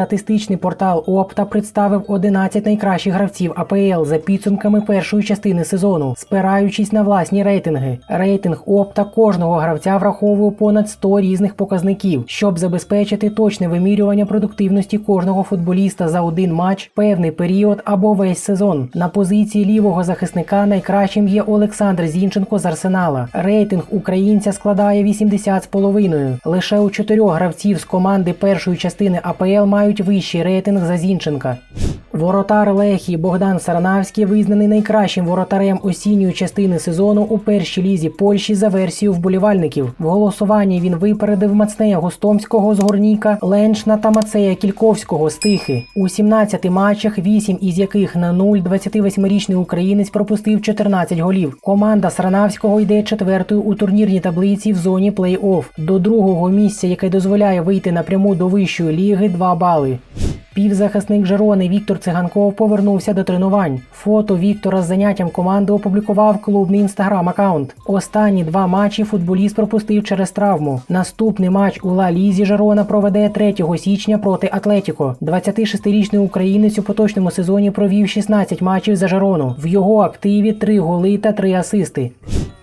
Статистичний портал Опта представив 11 найкращих гравців АПЛ за підсумками першої частини сезону, спираючись на власні рейтинги. Рейтинг Опта кожного гравця враховує понад 100 різних показників, щоб забезпечити точне вимірювання продуктивності кожного футболіста за один матч, певний період або весь сезон. На позиції лівого захисника найкращим є Олександр Зінченко з Арсенала. Рейтинг українця складає 80,5. Лише у чотирьох гравців з команди першої частини АПЛ мають вищий рейтинг за Зінченка. Воротар Лехії Богдан Саранавський визнаний найкращим воротарем осінньої частини сезону у першій лізі Польщі за версією вболівальників. В голосуванні він випередив Мацнея Гостомського з Горніка, Леншна та Мацея Кільковського з Тихи. У 17 матчах, 8 із яких на 0, 28-річний українець пропустив 14 голів. Команда Саранавського йде четвертою у турнірній таблиці в зоні плей-офф. До другого місця, яке дозволяє вийти напряму до вищої ліги, 2 бали. Півзахисник Жерони Віктор Циганков повернувся до тренувань. Фото Віктора з заняттям команди опублікував клубний інстаграм-аккаунт. Останні два матчі футболіст пропустив через травму. Наступний матч у Ла Лізі Жерона проведе 3 січня проти Атлетіко. 26-річний українець у поточному сезоні провів 16 матчів за Жерону. В його активі 3 голи та 3 асисти.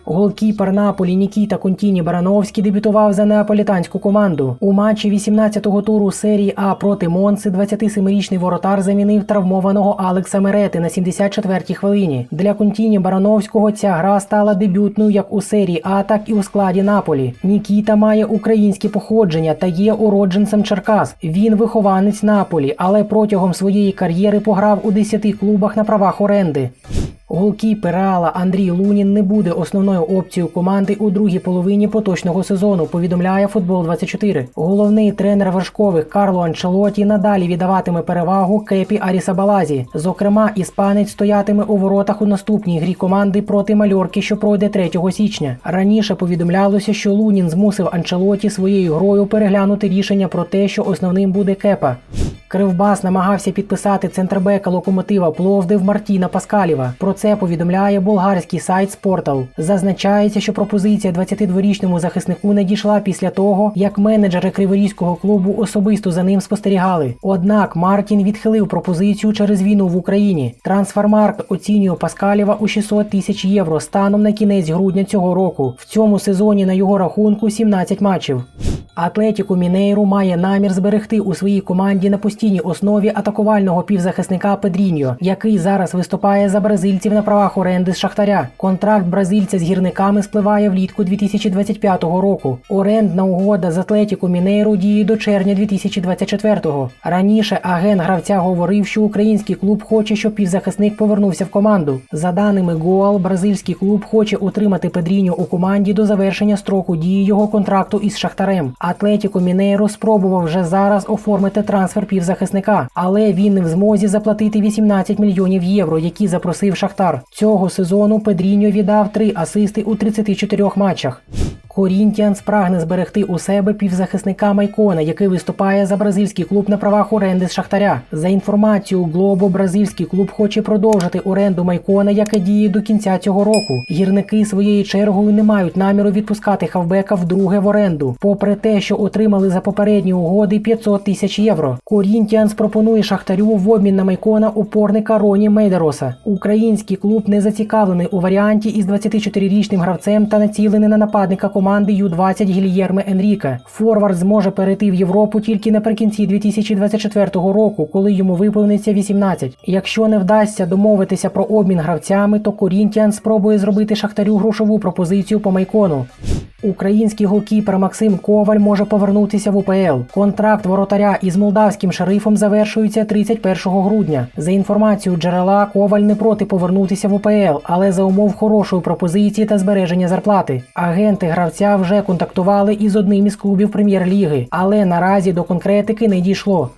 Голкіпер Наполі Нікіта Контіні Барановський дебютував за неаполітанську команду. У матчі 18-го туру серії А проти Монси 27-річний воротар замінив травмованого Алекса Мерети на 74-й хвилині. Для Контіні Барановського ця гра стала дебютною як у серії А, так і у складі Наполі. Нікіта має українське походження та є уродженцем Черкас. Він вихованець Наполі, але протягом своєї кар'єри пограв у 10 клубах на правах оренди. Голкіпер Реала Андрій Лунін не буде основною опцією команди у другій половині поточного сезону. Повідомляє футбол 24 Головний тренер вершкових Карло Анчелоті надалі віддаватиме перевагу Кепі Арісабалазі. Зокрема, іспанець стоятиме у воротах у наступній грі команди проти Мальорки, що пройде 3 січня. Раніше повідомлялося, що Лунін змусив Анчелоті своєю грою переглянути рішення про те, що основним буде Кепа. Кривбас намагався підписати центрбека локомотива Пловдив Мартіна Паскалєва. Про це повідомляє болгарський сайт Спортал. Зазначається, що пропозиція 22-річному захиснику не дійшла після того, як менеджери криворізького клубу особисто за ним спостерігали. Однак Мартін відхилив пропозицію через війну в Україні. Трансфермаркт оцінює Паскалєва у 600 тисяч євро станом на кінець грудня цього року. В цьому сезоні на його рахунку 17 матчів. Атлетіко Мінейру має намір зберегти у своїй команді на постійній основі атакувального півзахисника Педріньо, який зараз виступає за бразильців на правах оренди з Шахтаря. Контракт бразильця з гірниками спливає влітку 2025 року. Орендна угода з Атлетіко Мінейру діє до червня 2024-го. Раніше агент гравця говорив, що український клуб хоче, щоб півзахисник повернувся в команду. За даними Гоал, бразильський клуб хоче утримати Педріньо у команді до завершення строку дії його контракту із Шахтарем. Атлетіко Мінейро спробував вже зараз оформити трансфер півзахисника, але він не в змозі заплатити 18 мільйонів євро, які запросив Шахтар. Цього сезону Педріньо віддав три асисти у 34 матчах. Корінтіанс прагне зберегти у себе півзахисника Майкона, який виступає за бразильський клуб на правах оренди з Шахтаря. За інформацією Глобо, бразильський клуб хоче продовжити оренду Майкона, яка діє до кінця цього року. Гірники своєю чергою не мають наміру відпускати хавбека вдруге в оренду, попри те, що отримали за попередні угоди 500 тисяч євро. Корінтіанс пропонує Шахтарю в обмін на Майкона опорника Роні Мейдероса. Український клуб не зацікавлений у варіанті із 24-річним гравцем та націлений на нападника команди команди Ю-20 Гільєрме Енріка. Форвард зможе перейти в Європу тільки наприкінці 2024 року, коли йому виповниться 18. Якщо не вдасться домовитися про обмін гравцями, то Корінтіан спробує зробити Шахтарю грошову пропозицію по майкону. Український голкіпер Максим Коваль може повернутися в УПЛ. Контракт воротаря із молдавським шерифом завершується 31 грудня. За інформацією джерела, Коваль не проти повернутися в УПЛ, але за умов хорошої пропозиції та збереження зарплати. Агенти гравця вже контактували із одним із клубів прем'єр-ліги, але наразі до конкретики не дійшло.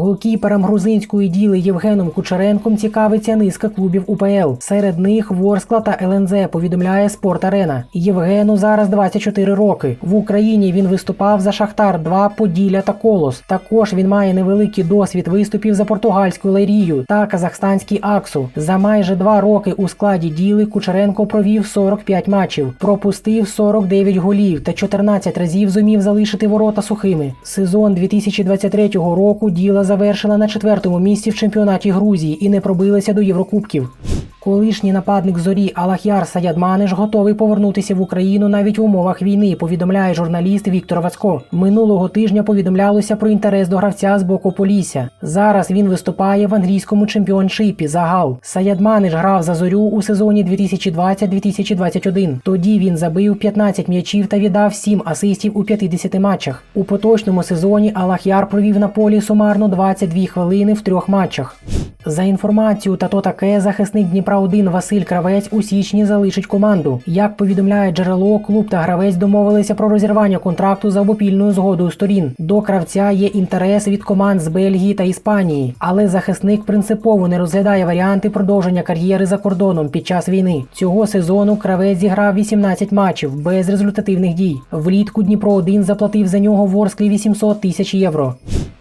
Голкіпером грузинської діли Євгеном Кучеренком цікавиться низка клубів УПЛ. Серед них Ворскла та ЛНЗ повідомляє Спорт Арена. Євгену зараз 24 роки. В Україні він виступав за Шахтар 2, Поділля та Колос. Також він має невеликий досвід виступів за португальську Лерію та казахстанський Аксу. За майже два роки у складі діли Кучеренко провів 45 матчів, пропустив 49 голів та 14 разів зумів залишити ворота сухими. Сезон 2023 року діла завершила на четвертому місці в чемпіонаті Грузії і не пробилася до Єврокубків. Колишній нападник зорі Алахяр Саядманиш готовий повернутися в Україну навіть в умовах війни. Повідомляє журналіст Віктор Вацько. Минулого тижня повідомлялося про інтерес до гравця з боку Полісся. Зараз він виступає в англійському чемпіоншипі Загал. Саядманиш грав за зорю у сезоні 2020-2021. Тоді він забив 15 м'ячів та віддав 7 асистів у 50 матчах. У поточному сезоні Алахяр провів на полі сумарно 22 хвилини в трьох матчах. За інформацією та то таке, захисник Дніпра 1 Василь Кравець у січні залишить команду. Як повідомляє джерело, клуб та гравець домовилися про розірвання контракту за обопільною згодою сторін. До кравця є інтерес від команд з Бельгії та Іспанії, але захисник принципово не розглядає варіанти продовження кар'єри за кордоном під час війни. Цього сезону кравець зіграв 18 матчів без результативних дій. Влітку Дніпро 1 заплатив за нього Ворсклі 800 тисяч євро.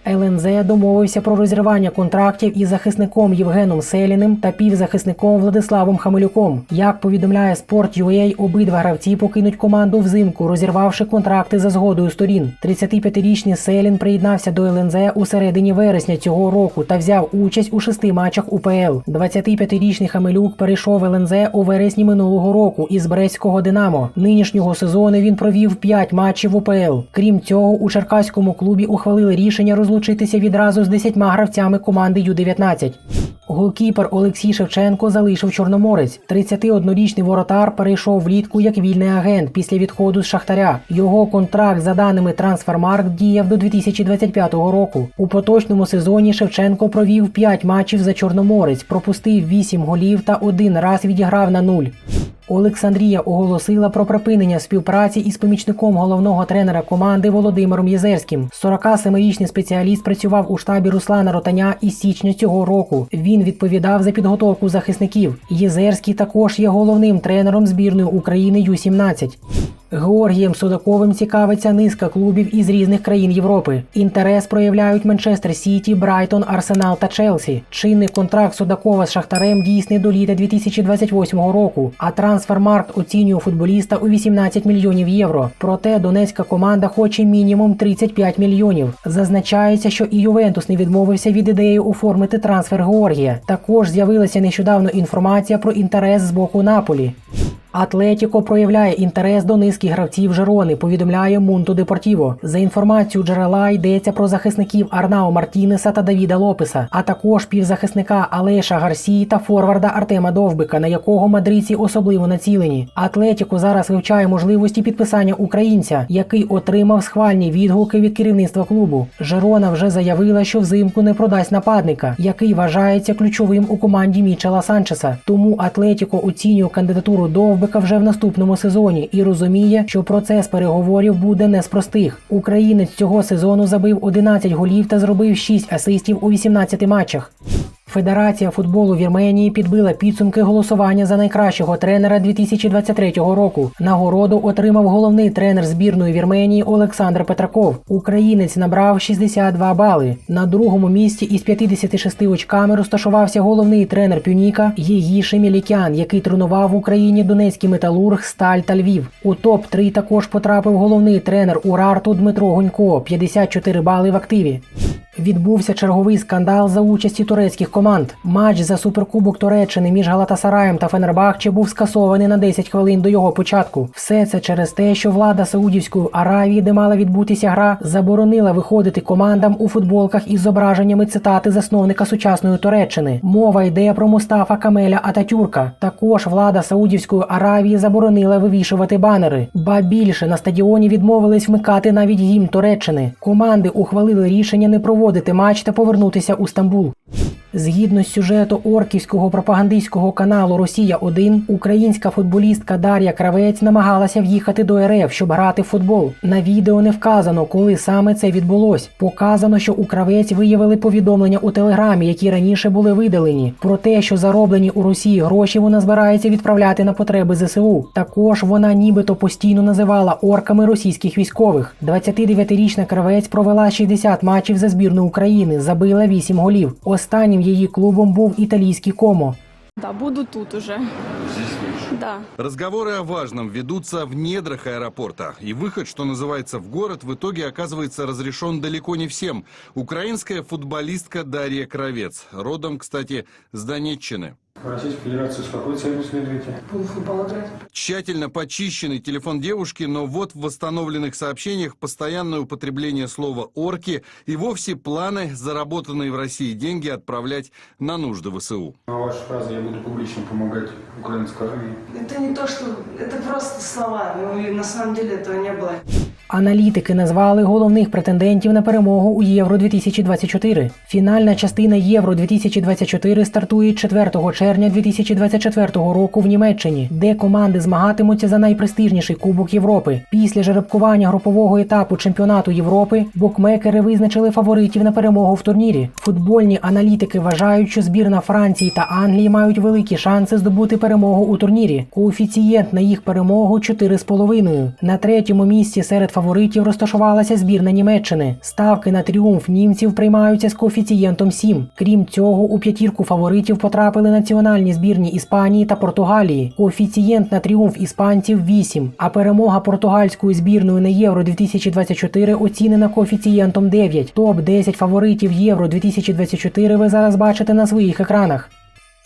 ЛНЗ домовився про розірвання контрактів із захисником Євгеном Селіним та півзахисником Владиславом Хамилюком. Як повідомляє Sport.ua, обидва гравці покинуть команду взимку, розірвавши контракти за згодою сторін. 35-річний Селін приєднався до ЛНЗ у середині вересня цього року та взяв участь у шести матчах УПЛ. 25-річний Хамилюк перейшов ЛНЗ у вересні минулого року із Брестського Динамо. Нинішнього сезону він провів 5 матчів УПЛ. Крім цього, у черкаському клубі ухвалили рішення розлучитися відразу з 10 гравцями команди Ю-19. Голкіпер Олексій Шевченко залишив Чорноморець. 31-річний воротар перейшов влітку як вільний агент після відходу з Шахтаря. Його контракт, за даними Трансфермарк, діяв до 2025 року. У поточному сезоні Шевченко провів 5 матчів за Чорноморець, пропустив 8 голів та один раз відіграв на нуль. Олександрія оголосила про припинення співпраці із помічником головного тренера команди Володимиром Єзерським. 47-річний спеціаліст працював у штабі Руслана Ротаня із січня цього року. Він відповідав за підготовку захисників. Єзерський також є головним тренером збірної України Ю-17. Георгієм Судаковим цікавиться низка клубів із різних країн Європи. Інтерес проявляють Манчестер Сіті, Брайтон, Арсенал та Челсі. Чинний контракт Судакова з Шахтарем дійсний до літа 2028 року. А трансфермаркт оцінює футболіста у 18 мільйонів євро. Проте донецька команда хоче мінімум 35 мільйонів. Зазначається, що і Ювентус не відмовився від ідеї оформити трансфер Георгія. Також з'явилася нещодавно інформація про інтерес з боку Наполі. Атлетіко проявляє інтерес до низки гравців Жерони, повідомляє Мунто Депортіво. За інформацією джерела йдеться про захисників Арнао Мартінеса та Давіда Лопеса, а також півзахисника Алеша Гарсії та форварда Артема Довбика, на якого мадридці особливо націлені. Атлетіко зараз вивчає можливості підписання українця, який отримав схвальні відгуки від керівництва клубу. Жерона вже заявила, що взимку не продасть нападника, який вважається ключовим у команді Мічела Санчеса. Тому Атлетіко оцінює кандидатуру Довбика вже в наступному сезоні і розуміє, що процес переговорів буде не з простих. Українець цього сезону забив 11 голів та зробив 6 асистів у 18 матчах. Федерація футболу Вірменії підбила підсумки голосування за найкращого тренера 2023 року. Нагороду отримав головний тренер збірної Вірменії Олександр Петраков. Українець набрав 62 бали. На другому місці із 56 очками розташувався головний тренер Пюніка Єгій Шемілікян, який тренував в Україні Донецький металург Сталь та Львів. У топ 3 також потрапив головний тренер Урарту Дмитро Гонько 54 бали в активі. Відбувся черговий скандал за участі турецьких команд. Матч за суперкубок Туреччини між Галатасараєм та Фенербахче був скасований на 10 хвилин до його початку. Все це через те, що влада Саудівської Аравії, де мала відбутися гра, заборонила виходити командам у футболках із зображеннями цитати засновника сучасної Туреччини. Мова йде про Мустафа Камеля Ататюрка. Також влада Саудівської Аравії заборонила вивішувати банери. Ба більше на стадіоні відмовились вмикати навіть гімн Туреччини. Команди ухвалили рішення не проводити матч та повернутися у Стамбул. Згідно з сюжету орківського пропагандистського каналу Росія 1 українська футболістка Дар'я Кравець намагалася в'їхати до РФ, щоб грати в футбол. На відео не вказано, коли саме це відбулось. Показано, що у кравець виявили повідомлення у телеграмі, які раніше були видалені, про те, що зароблені у Росії гроші вона збирається відправляти на потреби ЗСУ. Також вона нібито постійно називала орками російських військових. 29-річна кравець провела 60 матчів за збірну України, забила 8 голів. Останнім її клубом був італійський комо. Да, буду тут уже. Здесь лучше. Да. Разговоры о важном ведутся в недрах аэропорта. И выход, что называется, в город в итоге оказывается разрешен далеко не всем. Украинская футболистка Дарья Кровец. Родом, кстати, с Донеччины. В Российской Федерации с какой целью следуете? Футбол играть. Тщательно почищенный телефон девушки, но вот в восстановленных сообщениях постоянное употребление слова «орки» и вовсе планы, заработанные в России деньги, отправлять на нужды ВСУ. А ваша фраза «я буду публично помогать украинской армии» Это не то, что... Это просто слова. Ну и на самом деле этого не было. Аналітики назвали головних претендентів на перемогу у Євро 2024. Фінальна частина Євро 2024 стартує 4 червня 2024 року в Німеччині, де команди змагатимуться за найпрестижніший Кубок Європи. Після жеребкування групового етапу чемпіонату Європи букмекери визначили фаворитів на перемогу в турнірі. Футбольні аналітики вважають, що збірна Франції та Англії мають великі шанси здобути перемогу у турнірі. Коефіцієнт на їх перемогу 4,5. На третьому місці серед фаворитів розташувалася збірна Німеччини. Ставки на тріумф німців приймаються з коефіцієнтом 7. Крім цього, у п'ятірку фаворитів потрапили національні збірні Іспанії та Португалії. Коефіцієнт на тріумф іспанців 8, а перемога португальської збірної на Євро 2024 оцінена коефіцієнтом 9. Топ 10 фаворитів Євро 2024 ви зараз бачите на своїх екранах.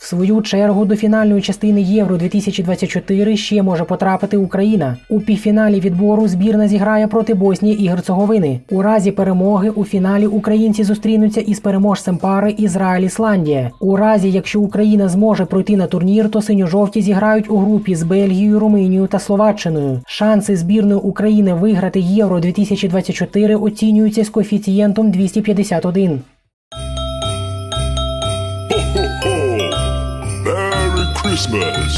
В свою чергу до фінальної частини Євро 2024 ще може потрапити Україна. У півфіналі відбору збірна зіграє проти Боснії і Герцеговини. У разі перемоги у фіналі українці зустрінуться із переможцем пари Ізраїль-Ісландія. У разі, якщо Україна зможе пройти на турнір, то синьо-жовті зіграють у групі з Бельгією, Румунією та Словаччиною. Шанси збірної України виграти Євро 2024 оцінюються з коефіцієнтом 251. Christmas.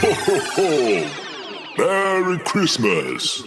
Ho, ho, ho. Merry Christmas.